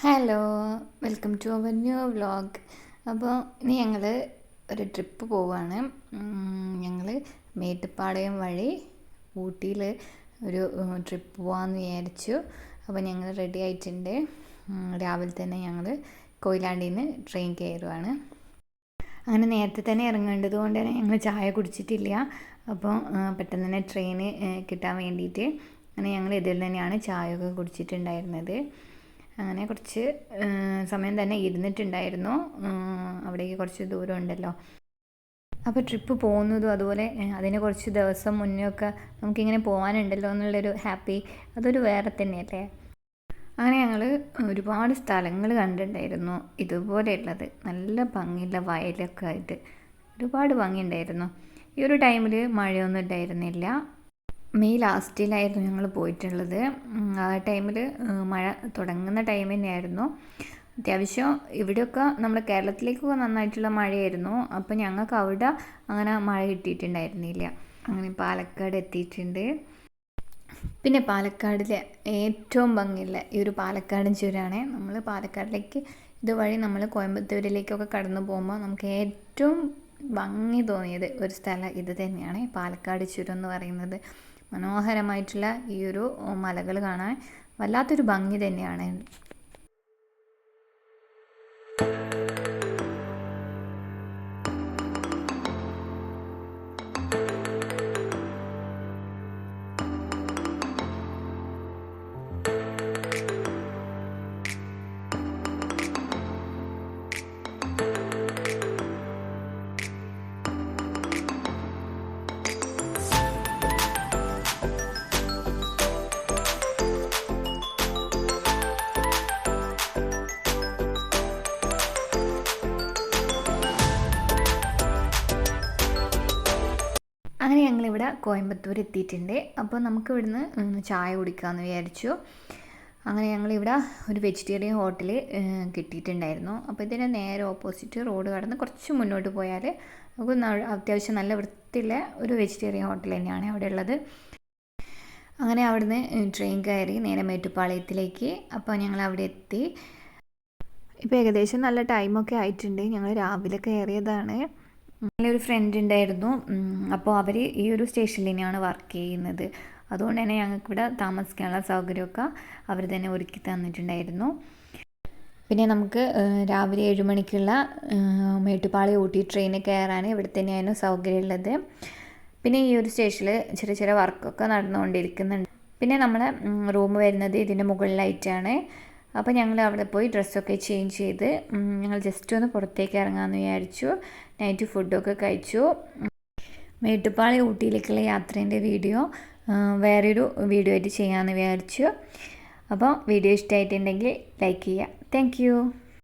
Hello welcome to our new vlog അപ്പോൾ ഇനി ഞങ്ങൾ ഒരു ട്രിപ്പ് പോവാണ്. ഞങ്ങൾ മേട്ടുപ്പാളയം വഴി ഊട്ടിയിൽ ഒരു ട്രിപ്പ് പോകാമെന്ന് വിചാരിച്ചു. അപ്പോൾ ഞങ്ങൾ റെഡി ആയിട്ടുണ്ട്. രാവിലെ തന്നെ ഞങ്ങൾ കൊയിലാണ്ടിയിൽ നിന്ന് ട്രെയിൻ കയറുവാണ്. അങ്ങനെ നേരത്തെ തന്നെ ഇറങ്ങേണ്ടത് കൊണ്ട് തന്നെ ഞങ്ങൾ ചായ കുടിച്ചിട്ടില്ല. അപ്പോൾ പെട്ടെന്ന് തന്നെ ട്രെയിന് കിട്ടാൻ വേണ്ടിയിട്ട് അങ്ങനെ ഞങ്ങൾ ഇതിൽ തന്നെയാണ് ചായ ഒക്കെ കുടിച്ചിട്ടുണ്ടായിരുന്നത്. അങ്ങനെ കുറച്ച് സമയം തന്നെ ഇരുന്നിട്ടുണ്ടായിരുന്നു. അവിടേക്ക് കുറച്ച് ദൂരം ഉണ്ടല്ലോ അപ്പോൾ ട്രിപ്പ് പോകുന്നതും അതുപോലെ അതിന് കുറച്ച് ദിവസം മുന്നേ ഒക്കെ നമുക്കിങ്ങനെ പോകാനുണ്ടല്ലോ എന്നുള്ളൊരു ഹാപ്പി അതൊരു വേറെ തന്നെയല്ലേ? അങ്ങനെ ഞങ്ങൾ ഒരുപാട് സ്ഥലങ്ങൾ കണ്ടിട്ടുണ്ടായിരുന്നു. ഇതുപോലെയുള്ളത് നല്ല ഭംഗിയുള്ള വയലൊക്കെ ആയിട്ട് ഒരുപാട് ഭംഗിയുണ്ടായിരുന്നു. ഈ ഒരു ടൈമിൽ മഴയൊന്നും ഉണ്ടായിരുന്നില്ല. മെയ് ലാസ്റ്റിലായിരുന്നു ഞങ്ങൾ പോയിട്ടുള്ളത്. ആ ടൈമിൽ മഴ തുടങ്ങുന്ന ടൈം തന്നെയായിരുന്നു. അത്യാവശ്യം ഇവിടെയൊക്കെ നമ്മുടെ കേരളത്തിലേക്കൊക്കെ നന്നായിട്ടുള്ള മഴയായിരുന്നു. അപ്പോൾ ഞങ്ങൾക്ക് അവിടെ അങ്ങനെ മഴ കിട്ടിയിട്ടുണ്ടായിരുന്നില്ല. അങ്ങനെ പാലക്കാട് എത്തിയിട്ടുണ്ട്. പിന്നെ പാലക്കാടിലെ ഏറ്റവും ഭംഗിയുള്ള ഈ ഒരു പാലക്കാടൻ ചുരമാണ് നമ്മൾ പാലക്കാടിലേക്ക് ഇതുവഴി നമ്മൾ കോയമ്പത്തൂരിലേക്കൊക്കെ കടന്നു പോകുമ്പോൾ നമുക്ക് ഏറ്റവും ഭംഗി തോന്നിയത് ഒരു സ്ഥലം ഇത് തന്നെയാണ്. പാലക്കാട് ചുരം എന്ന് പറയുന്നത്. മനോഹരമായിട്ടുള്ള ഈ ഒരു മലകൾ കാണാൻ വല്ലാത്തൊരു ഭംഗി തന്നെയാണ്. ഞങ്ങളിവിടെ കോയമ്പത്തൂർ എത്തിയിട്ടുണ്ട്. അപ്പോൾ നമുക്ക് ഇവിടുന്ന് ചായ കുടിക്കാമെന്ന് വിചാരിച്ചു. അങ്ങനെ ഞങ്ങളിവിടെ ഒരു വെജിറ്റേറിയൻ ഹോട്ടൽ കിട്ടിയിട്ടുണ്ടായിരുന്നു. അപ്പോൾ ഇതിന്റെ നേരെ ഓപ്പോസിറ്റ് റോഡ് കടന്ന് കുറച്ച് മുന്നോട്ട് പോയാൽ നമുക്ക് അത്യാവശ്യം നല്ല വൃത്തിയുള്ള ഒരു വെജിറ്റേറിയൻ ഹോട്ടൽ തന്നെയാണ് അവിടെ ഉള്ളത്. അങ്ങനെ അവിടുന്ന് ട്രെയിൻ കയറി നേരെ മേട്ടുപ്പാളയത്തിലേക്ക്. അപ്പോൾ ഞങ്ങൾ അവിടെ എത്തി. ഇപ്പോൾ ഏകദേശം നല്ല ടൈമൊക്കെ ആയിട്ടുണ്ട്. ഞങ്ങൾ രാവിലെ കയറിയതാണ്. ഒരു ഫ്രണ്ട് ഉണ്ടായിരുന്നു അപ്പോൾ അവർ ഈ ഒരു സ്റ്റേഷനിൽ തന്നെയാണ് വർക്ക് ചെയ്യുന്നത്. അതുകൊണ്ട് തന്നെ ഞങ്ങൾക്ക് ഇവിടെ താമസിക്കാനുള്ള സൗകര്യമൊക്കെ അവർ തന്നെ ഒരുക്കി തന്നിട്ടുണ്ടായിരുന്നു. പിന്നെ നമുക്ക് രാവിലെ ഏഴ് മണിക്കുള്ള മേട്ടുപാളി ഊട്ടി ട്രെയിനിൽ കയറാൻ ഇവിടെ തന്നെയായിരുന്നു സൗകര്യമുള്ളത്. പിന്നെ ഈ ഒരു സ്റ്റേഷനിൽ ചെറിയ ചെറിയ വർക്കൊക്കെ നടന്നുകൊണ്ടിരിക്കുന്നുണ്ട്. പിന്നെ നമ്മളെ റൂം വരുന്നത് ഇതിന്റെ മുകളിലായിട്ടാണ്. അപ്പോൾ ഞങ്ങൾ അവിടെ പോയി ഡ്രസ്സൊക്കെ ചേഞ്ച് ചെയ്ത് ഞങ്ങൾ ജസ്റ്റ് ഒന്ന് പുറത്തേക്ക് ഇറങ്ങാമെന്ന് വിചാരിച്ചു. നൈറ്റ് ഫുഡൊക്കെ കഴിച്ചു. മേട്ടുപ്പാളി ഊട്ടിയിലേക്കുള്ള യാത്രേന്റെ വീഡിയോ വേറൊരു വീഡിയോ ആയിട്ട് ചെയ്യാമെന്ന് വിചാരിച്ചു. അപ്പോൾ വീഡിയോ ഇഷ്ടമായിട്ടുണ്ടെങ്കിൽ ലൈക്ക് ചെയ്യുക. താങ്ക്